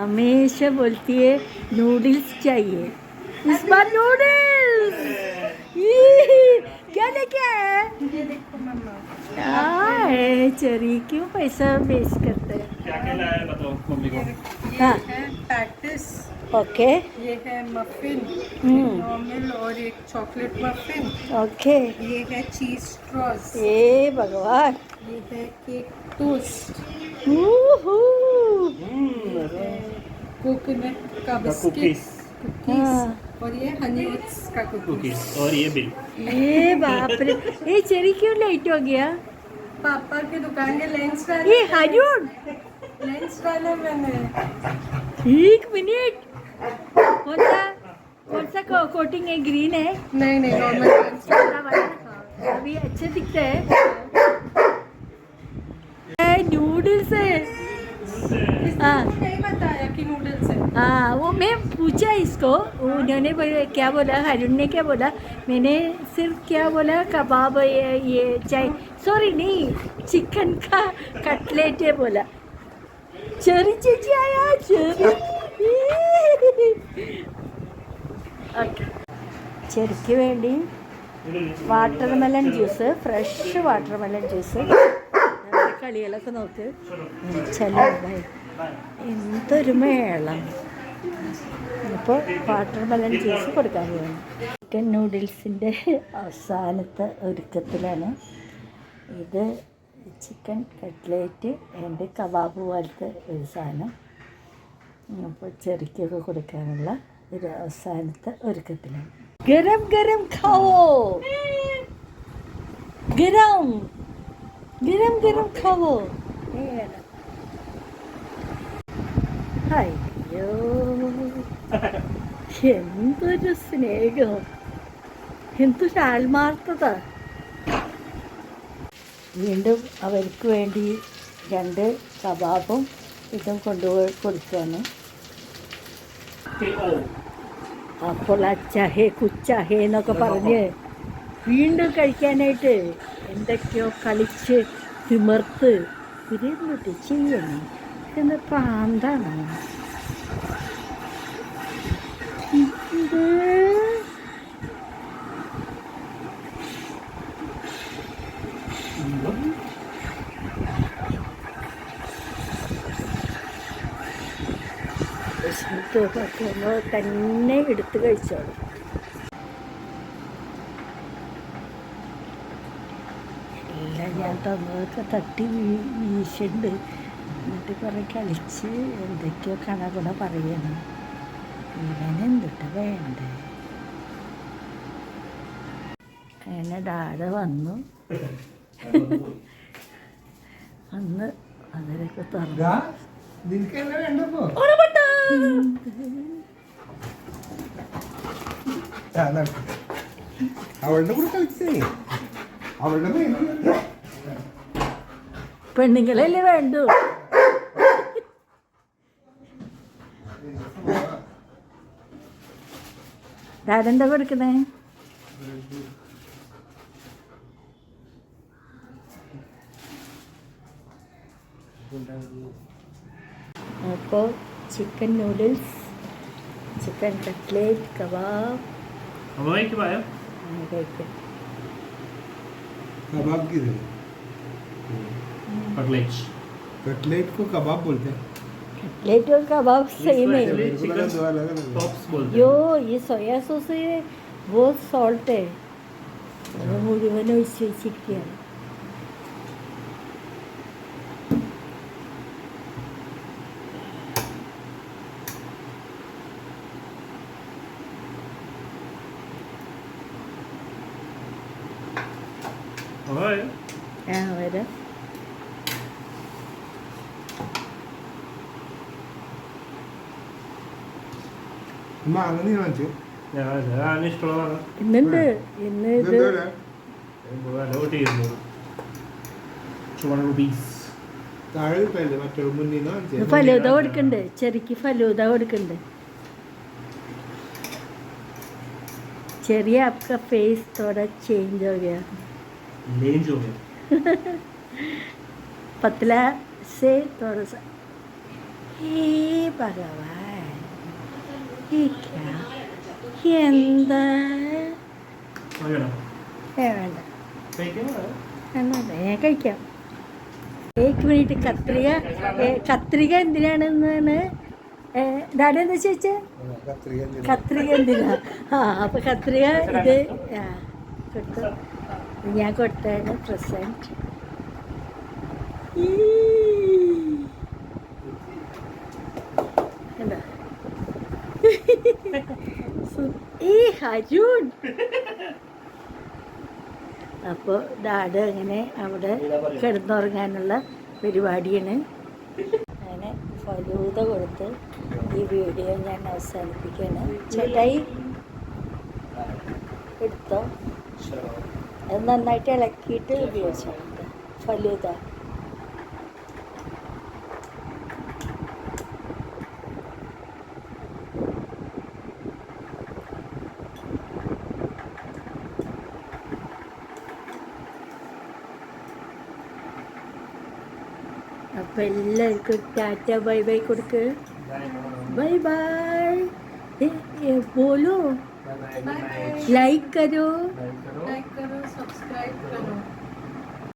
हमेशा बोलती है नूडल्स चाहिए। इस बार नूडल्स क्या लेके आया? ये मम्मा हाँ चरी। क्यों पैसा वेस्ट करते हैं? क्या क्या लाया है। ये पैटिस। ओके। ये है मफिन हम्म। नॉर्मल और एक चॉकलेट मफिन ओके। ये है चीज़ स्ट्रॉस ए भगवान। ये है केक टोस्ट Woohoo! कोकोनट का बिस्किट कुकीज हाँ। और ये हनी ओट्स का कुकीज कुकीज और ये बिल। ये बाप रे ये चेरी क्यों लेट हो गया? पापा के दुकान के लेंस डाले ये हजूर। लेंस डाले मैंने। एक मिनट कौन सा कौन सा को, कोटिंग है? ग्रीन है? नहीं नहीं नॉर्मल लेंस वाला अभी अच्छे दिखते हैं। हाँ नहीं बताया कि नूडल्स है हाँ वो मैं पूछा इसको उन्होंने बोला क्या बोला हरुण ने क्या बोला मैंने सिर्फ क्या बोला कबाब ये, ये चाय सॉरी नहीं चिकन का कटलेट है बोला ചെറി ചേച്ചി ആയാ ചെറി ഓക്കെ ചെറിക്ക് വേണ്ടി watermelon juice fresh watermelon juice നമ്മുടെ കളികളൊക്കെ നോക്ക് ചെലവായി എന്തൊരു മേളം. വാട്ടർ മെലൺ ജ്യൂസ് കൊടുക്കാൻ പോകുന്നു ചിക്കൻ നൂഡിൽസിന്റെ അവസാനത്തെ ഒരുക്കത്തിലാണ്. ഇത് ചിക്കൻ കട്ട്ലേറ്റ് ആൻഡ് കബാബ് പോലത്തെ ഒരു സാധനം. അപ്പോൾ ചെറിക്കൊക്കെ കൊടുക്കാനുള്ള ഒരു അവസാനത്തെ ഒരുക്കത്തിലാണ്. ഗരം ഗരം ഖാവോ? ഗരം. ഗരം ഗരം ഖാവോ? ഏതാണ് അയ്യോ. എന്തൊരു സ്നേഹം. എന്തൊരു ആത്മാർത്ഥത. വീണ്ടും അവർക്ക് വേണ്ടി രണ്ട് കബാബും ഇതും കൊണ്ടുപോയി കൊടുക്കുകയാണ്. അപ്പോൾ അച്ചാഹേ കുച്ചാഹേ എന്നൊക്കെ പറഞ്ഞ് വീണ്ടും കഴിക്കാനായിട്ട് എന്തൊക്കെയോ കളിച്ച് തിമർത്ത് തിരിഞ്ഞിട്ട് ചെയ്യണം. എന്ന് പ്രാന്താണ്. തന്നെ എടുത്ത് കഴിച്ചോളൂ. എല്ലാം ഞാൻ തന്നതൊക്കെ തട്ടി വീശുണ്ട്. എന്നിട്ട് കുറേ കളിച്ച് എന്തൊക്കെയോ കണകുണ പറയണം. ഇവനെന്തിട്ട് വേണ്ടേ? അങ്ങനെ ഡാഡ വന്നു. അന്ന് വേണ്ടപ്പോ അവളുടെ കൂടെ കളിച്ചേ. അവളുടെ പെണ്ണുങ്ങളല്ലേ വേണ്ടു? ഡാഡെന്താ കൊടുക്കണേ അപ്പോൾ chicken noodles chicken cutlet kebab हमारे क्या पाया അങ്ങനെ കഴിക്കും कबाब की है कटलेट कटलेट को कबाब बोलते हैं लेटर का भाव सही नहीं। यो ये सोया सॉस है बहुत सॉल्ट है। मुझे मैंने इससे सीख किया Yeah, how are you? നിന്ന് ഇത് വാങ്ങിച്ചേ ഫലൂദ കൊടുക്കണ്ട് ചെറിക്ക് ഫലൂദ കൊടുക്കണ്ട് ചെറിയ आपका फेस थोड़ा चेंज हो गया लेंज हो गया पतला से थोड़ा सा ഏ ഭഗവാൻ ഈ ക്യാ എന്താ വേണ്ട ഞാൻ കഴിക്കാം ഏക്ക് മിനിറ്റ് കത്രിക കത്രിക എന്തിനാണെന്നാണ് ഡാഡി എന്താ ചോദിച്ചേ കത്രിക എന്തിനാ? ആ അപ്പൊ കത്രിക ഇത് ആ കൊടുത്തു ഞാൻ കൊടുത്താണ് പ്രസന്റ് ഈ ഹരൂൺ അപ്പോൾ ഡാഡ് അങ്ങനെ അവിടെ കിടന്നുറങ്ങാനുള്ള പരിപാടിയാണ്. അങ്ങനെ ഫലൂത കൊടുത്ത് ഈ വീഡിയോ ഞാൻ അവസാനിപ്പിക്കുകയാണ്. ചേട്ടായി എടുത്തോ? അത് നന്നായിട്ട് ഇളക്കിയിട്ട് ഉപയോഗിച്ചോ? ഫലൂത അപ്പം എല്ലാവർക്കും ടാറ്റ ബൈ ബൈ കൊടുക്ക് ബൈ ബൈ बोलो बाय बाय लाइक करो लाइक करो सब्सक्राइब करो